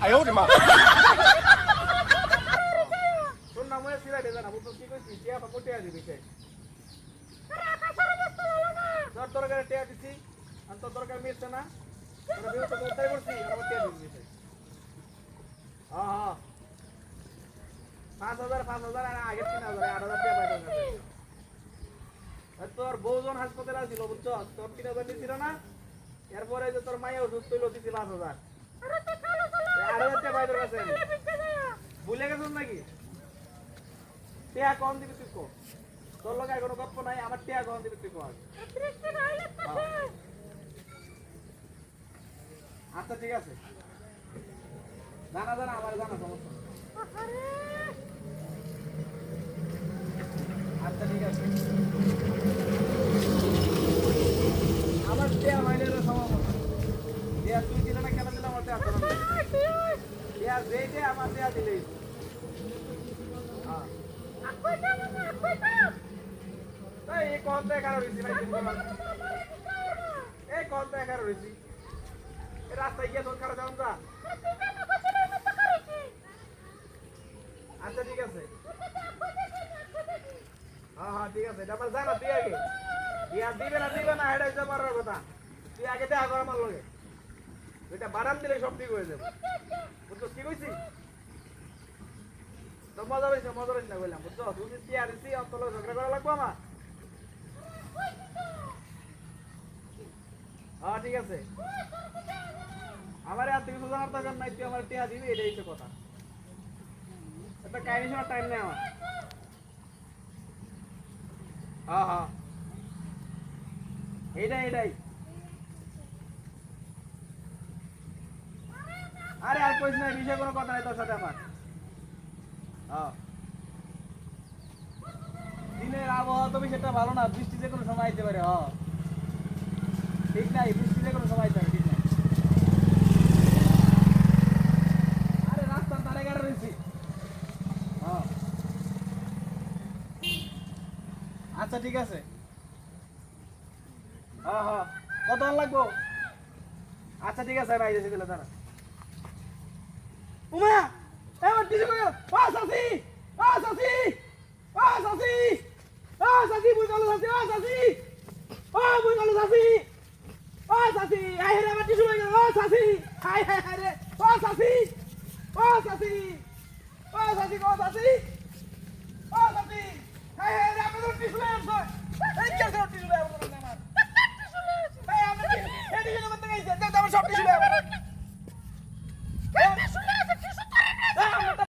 哎呦我的妈！ তোর নাম হয়ে সিরাইডে জানা বুঝছো কি কইছি টিয়া পাবো টিয়া দিবি কে তোর দরকার টিয়া দিছি আর তোর দরকার মিলছে না তোরা বিয়ে তো উত্তর করছি আমার টিয়া দিবি কে হ্যাঁ হ্যাঁ পাঁচ হাজার পাঁচ হাজার আর আগের তিন হাজার আট হাজার টিয়া পাইতাম কাছে আর তোর বউজন হাসপাতালে আসছিল বুঝছো তোর তিন হাজার দিছিল না এরপরে যে তোর মায়ে অসুস্থ হইলো দিছি পাঁচ হাজার ভুলে কম দিবি তুই তোর লগে কোনো গপ্প নাই আমার টিয়া কম দিবি তুই কো আচ্ছা ঠিক আছে। জানা জানা, আমার জানা সমস্যা নেই। আচ্ছা ঠিক আছে আমার টিয়া মাইনের সমস্যা টিয়া তুই দিলে না কেন দিলে আমার টিয়া করো টিয়া যেই দে আমার টিয়া দিলেই হ্যাঁ তাই এই কল তো এগারো রয়েছি ভাই তুমি বলো। এই কল তো এগারো রয়েছি এই রাস্তায় গিয়ে তোর কারও যাও যা আচ্ছা ঠিক আছে। হ্যাঁ হ্যাঁ ঠিক আছে। আমার জানা তুই আগে। ইয়া দিবে না দিবে না হচ্ছে বড় কথা তুই আগে দেখা কর আমার লগে। এটা বাদাম দিলে সব ঠিক হয়ে যাবে। বুঝছ? কি কইছি? তো মজা হয়েছে মজা হয়েছে না বললাম বুঝছ? তুমি টিয়া দিছি অন্তল ঝগড়া করা লাগবো আমার? হ্যাঁ ঠিক আছে। আমার আর কিছু জানার দরকার নাই, তুই আমার টিয়া দিবি, এটাই হচ্ছে কথা। একটা কাহিনী শোনার টাইম নেই আমার। হ্যাঁ হ্যাঁ। এইটাই এটাই আরে আর কইস না বিষয়ে কোনো কথা নাই তোর সাথে আমার। হ্যাঁ। দিনের আবহাওয়া তবে সেটা ভালো না, বৃষ্টি যে কোনো সময় আইতে পারে হ্যাঁ। ঠিক নাই, বৃষ্টি যে কোনো সময় আইতে পারে আরে রাস্তার ধারে গাড়ি রয়েছি? হ্যাঁ। আচ্ছা ঠিক আছে। হ্যাঁ হ্যাঁ। কত লাগবো? আচ্ছা ঠিক আছে ভাই এসে দিলে দাঁড়া। উমা এবার কিছু করে ও সাসি ও সাসি ও সাসি ও সাসি বুঝ গেল সাসি ও সাসি ও বুঝ গেল সাসি ও সাসি আই রে আমার কিছু হয়ে গেল ও সাসি হাই হাই হাই রে ও সাসি ও সাসি ও সাসি ও সাসি ও সাসি হাই হাই রে হয়ে হয়ে আমি এদিকে করতে গেছি সব কিছু হয়ে